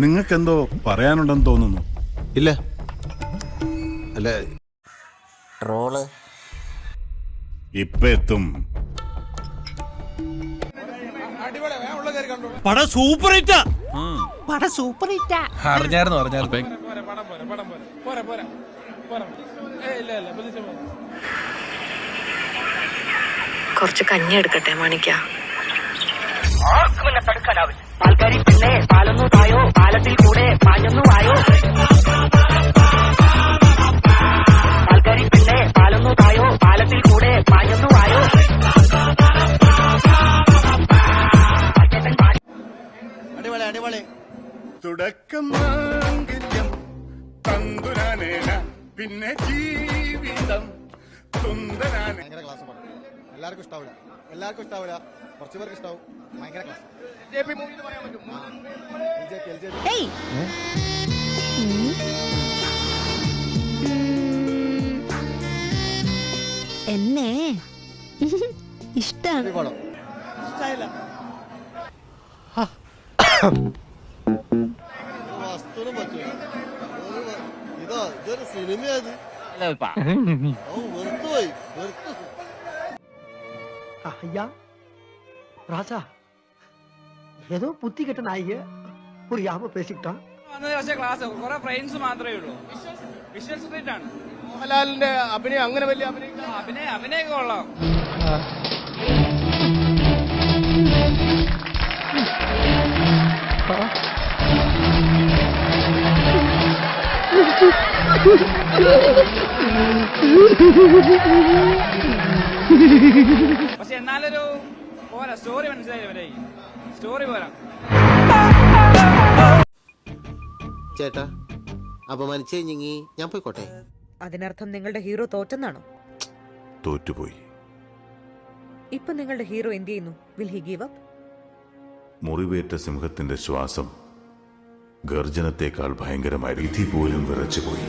നിങ്ങൾക്കെന്തോ പറയാനുണ്ടെന്ന് തോന്നുന്നു. ഇല്ല. അല്ല. ട്രോൾ. ഇപ്പൊ എത്തും. പട സൂപ്പർ ഹിറ്റാ. പട സൂപ്പർ ഹിറ്റാ. അറിഞ്ഞായിരുന്നു അറിഞ്ഞായിരുന്നു. കുറച്ച് കഞ്ഞി എടുക്കട്ടെ മാണിക്ക പാൽക്കാരി പെണ്ണെ പാലൊന്നു തായോ പാലത്തിൽ കൂടെ പാഞ്ഞൊന്നു വായോ. പാൽക്കാരി പെണ്ണെ പാലൊന്നു തായോ പാലത്തിൽ കൂടെ പാഞ്ഞൊന്നു വായോ. തുടക്കം മാംഗല്യം തന്തുരാനേന പിന്നെ ജീവിതം തുന്തരാന ക്ലാസ് പടം എല്ലാവർക്കും ഇഷ്ടാവില്ല എല്ലാവർക്കും ഇഷ്ടാവില്ല കുറച്ച് പേർക്ക് ഇഷ്ടാവും. ഭയങ്കര ക്ലാസ് എന്നെ ഇഷ്ടാണ്. പടം വസ്തുനും പറ്റൂല. ഒരു വ- ഇതാ. ഇതൊരു സിനിമയത് വെറുത്തുപോയി. വെറുത്തു. ஐயா ராஜா ஏதோ புத்தி கெட்ட நாய்ங்க புரியாம பேசிக்கிட்டான் ക്ലാസ് കുറെ ഫ്രെയിംസ് മാത്രമേ ഉള്ളൂ വിഷ്വൽ സ്ട്രീറ്റ് ആണ് മോഹൻലാലിന്റെ അഭിനയം അങ്ങനെ വലിയ അഭിനയം അഭിനയ അഭിനയൊക്കെ കൊള്ളാം പക്ഷെ എന്നാലൊരു പോരാ. സ്റ്റോറി മനസ്സിലായില്ല ഇവരെ. സ്റ്റോറി പോരാ. ചേട്ടാ അപമാനിച്ചു കഴിഞ്ഞി ഞാൻ പോയിക്കോട്ടെ? അതിനർത്ഥം നിങ്ങളുടെ ഹീറോ തോറ്റെന്നാണോ? തോറ്റുപോയി. ഇപ്പൊ നിങ്ങളുടെ ഹീറോ എന്ത് ചെയ്യുന്നു? വിൽ ഹി ഗീവ് അപ്പ് മുറിവേറ്റ സിംഹത്തിന്റെ ശ്വാസം ഗർജനത്തെക്കാൾ ഭയങ്കരമായി വിധി പോലും വിറച്ചുപോയി.